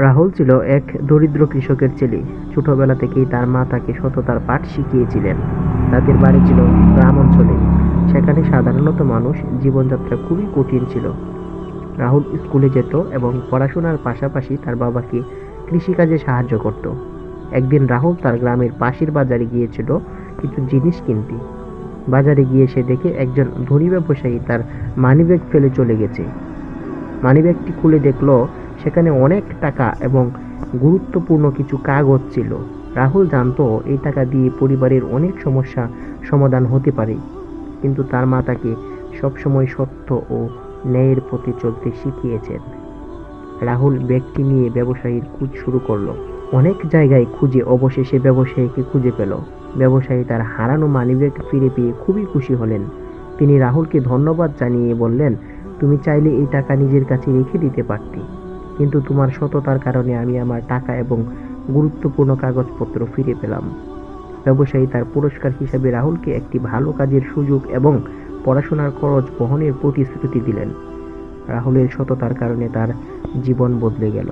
রাহুল ছিল এক দরিদ্র কৃষকের ছেলে। ছোটবেলা থেকেই তার মা তাকে সততার পাঠ শিখিয়েছিলেন। তাদের বাড়ি ছিল গ্রাম অঞ্চলে। সেখানে সাধারণত মানুষ জীবনযাত্রা খুবই কঠিন ছিল। রাহুল স্কুলে যেত এবং পড়াশোনার পাশাপাশি তার বাবাকে কৃষিকাজে সাহায্য করত। একদিন রাহুল তার গ্রামের পাশের বাজারে গিয়েছিল কিছু জিনিস কিনতে। বাজারে গিয়ে সে দেখে একজন ধনী ব্যবসায়ী তার মানিব্যাগ ফেলে চলে গেছে। মানিব্যাগটি খুলে দেখল সেখানে অনেক টাকা এবং গুরুত্বপূর্ণ কিছু কাগজ ছিল। রাহুল জানতো এই টাকা দিয়ে পরিবারের অনেক সমস্যা সমাধান হতে পারে। কিন্তু তার মা তাকে সবসময় সত্য ও ন্যায়ের পথে চলতে শিখিয়েছেন। রাহুল ব্যক্তি নিয়ে ব্যবসায়ীর খোঁজ শুরু করল। অনেক জায়গায় খুঁজে অবশেষে ব্যবসায়ীকে খুঁজে পেল। ব্যবসায়ী তার হারানো মানিব্যাগ ফিরে পেয়ে খুবই খুশি হলেন। তিনি রাহুলকে ধন্যবাদ জানিয়ে বললেন, তুমি চাইলে এই টাকা নিজের কাছে রেখে দিতে পারতে। কিন্তু তোমার সততার কারণে আমি আমার টাকা এবং গুরুত্বপূর্ণ কাগজপত্র ফিরে পেলাম। ব্যবসায়ী তার পুরস্কার হিসাবে রাহুলকে একটি ভালো কাজের সুযোগ এবং পড়াশোনার খরচ বহনের প্রতিশ্রুতি দিলেন। রাহুলের সততার কারণে তার জীবন বদলে গেল।